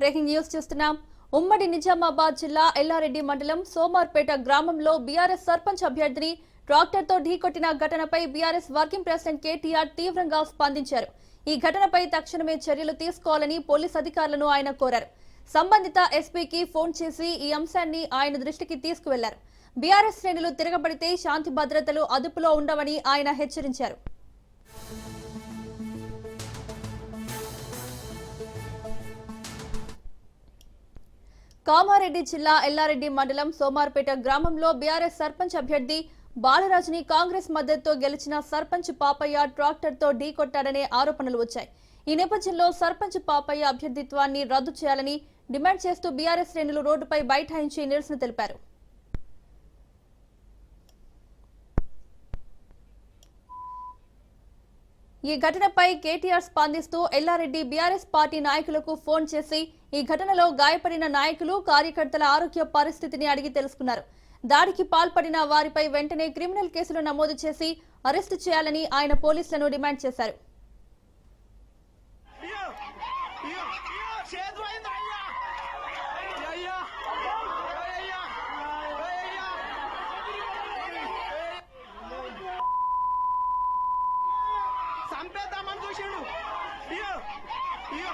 Breaking news చూస్తున్నాం. ఉమ్మడి నిజామాబాద్ జిల్లా ఎల్లారెడ్డి మండలం సోమార్పేట గ్రామంలో బీఆర్ఎస్ సర్పంచ్ అభ్యర్థిని ట్రాక్టర్తో ఢీకొట్టిన ఘటనపై బీఆర్ఎస్ వర్కింగ్ ప్రెసిడెంట్ కేటీఆర్ తీవ్రంగా స్పందించారు. ఈ ఘటనపై తక్షణమే చర్యలు తీసుకోవాలని పోలీస్ అధికారులను ఆయన కోరారు. సంబంధిత ఎస్పీకి ఫోన్ చేసి ఈ అంశాన్ని ఆయన దృష్టికి తీసుకువెళ్ళారు. బీఆర్ఎస్ శ్రేణులు తిరగబడితే శాంతి భద్రతలు అదుపులో ఉండవని ఆయన హెచ్చరించారు. కామారెడ్డి జిల్లా ఎల్లారెడ్డి మండలం సోమార్పేట గ్రామంలో బీఆర్ఎస్ సర్పంచ్ అభ్యర్థి బాలరాజుని కాంగ్రెస్ మద్దతుతో గెలిచిన సర్పంచ్ పాపయ్య ట్రాక్టర్తో ఢీకొట్టాడనే ఆరోపణలు వచ్చాయి. ఈ నేపథ్యంలో సర్పంచ్ పాపయ్య అభ్యర్థిత్వాన్ని రద్దు చేయాలని డిమాండ్ చేస్తూ బీఆర్ఎస్ శ్రేణులు రోడ్డుపై బైఠాయించి నిరసన తెలిపారు. ఈ ఘటనపై కేటీఆర్ స్పందిస్తూ ఎల్లారెడ్డి బీఆర్ఎస్ పార్టీ నాయకులకు ఫోన్ చేసి ఈ ఘటనలో గాయపడిన నాయకులు కార్యకర్తల ఆరోగ్య పరిస్థితిని అడిగి తెలుసుకున్నారు. దాడికి పాల్పడిన వారిపై వెంటనే క్రిమినల్ కేసులు నమోదు చేసి అరెస్టు చేయాలని ఆయన పోలీసులను డిమాండ్ చేశారు. అయ్యో చంపేద్దామని చూసిండు. అయ్యో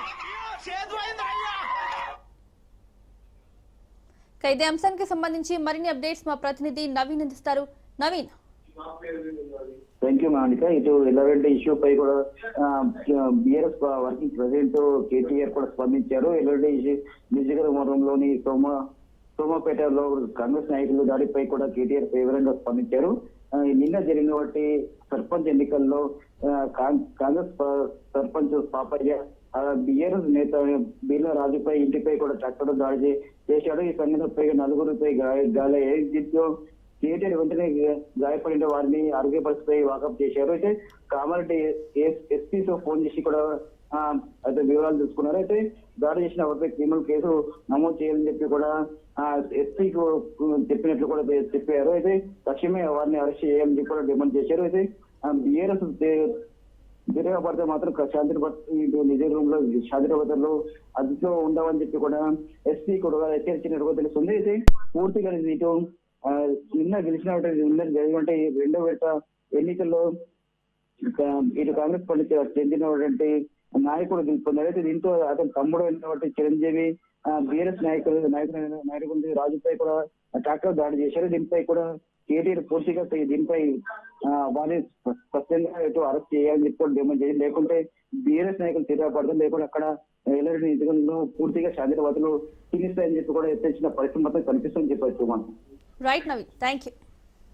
ఇదే అంశానికి సంబంధించి మరిన్ని అప్డేట్స్ మా ప్రతినిధి నవీన్ అందిస్తారు. నవీన్. థ్యాంక్ యూ మానిక ఇటు ఎలవెంట్ ఇష్యూ పై కూడా బిఆర్ఎస్ వర్కింగ్ ప్రెసిడెంట్ కేటీఆర్ కూడా స్పందించారు. ఎలవెంట్ ఇష్యూ నియోజకవర్గంలోని సోమ సోమపేటలో కాంగ్రెస్ నాయకులు దాడిపై కూడా కేటీఆర్ తీవ్రంగా స్పందించారు. నిన్న నిన్న వాటి సర్పంచ్ ఎన్నికల్లో కాంగ్రెస్ సర్పంచ్ పాపయ్య బిఆర్ఎస్ నేత బీర్ల రాజుపై ఇంటిపై కూడా ట్రాక్టర్ దాడి చేశాడు. ఈ సంఘటనపై నలుగురిపై గాయ- గాలయ్యాయి దీంతో వెంటనే గాయపడిన వారిని ఆరోగ్య పరిస్థితిపై వాకప్ చేశారు. అయితే కామారెడ్డి ఎస్పీతో ఫోన్ చేసి కూడా అయితే వివరాలు తెలుసుకున్నారు. అయితే దాడి చేసిన వారిపై క్రిమినల్ కేసు నమోదు చేయాలని చెప్పి కూడా ఎస్పీకి చెప్పినట్లు కూడా చెప్పారు. అయితే తక్షణమే వారిని అరెస్ట్ చేయాలని చెప్పి కూడా డిమాండ్ చేశారు. అయితే బిఆర్ఎస్ తిరగబడితే మాత్రం శాంతి భద్రత ఇటు నిజ రూమ్లో శాంతి భద్రతలు అదుపులో ఉండవని చెప్పి కూడా ఎస్పీ కూడా హెచ్చరించినట్టు తెలుస్తుంది. అయితే పూర్తిగా ఇటు నిన్న గెలిచిన నిన్న జరిగినటువంటి రెండో విడత ఎన్నికల్లో ఇటు కాంగ్రెస్ పార్టీ చెందినటువంటి నాయకుడు గెలుపొందారు. అయితే దీంతో అతని తమ్ముడు అయినటువంటి చిరంజీవి బీఆర్ఎస్ నాయకులు నాయకుడు నాయకుడు రాజుపై కూడా ట్రాక్టర్ దాడి చేశారు. దీనిపై కూడా కేటీఆర్ పూర్తిగా దీనిపై వారిని స్పష్టంగా ఎటు అరెస్ట్ చేయాలని చెప్పి కూడా డిమాండ్ చేయండి లేకుంటే బీఆర్ఎస్ నాయకులు తిరగబడతాం లేకుంటే అక్కడ ఎల్లారెడ్డి నియోజకవర్గంలో పూర్తిగా శాంతి భద్రతలు క్షీణిస్తాయని చెప్పి కూడా హెచ్చరించిన పరిస్థితి మాత్రం కనిపిస్తుందని చెప్పచ్చు మనం. Right Naveen thank you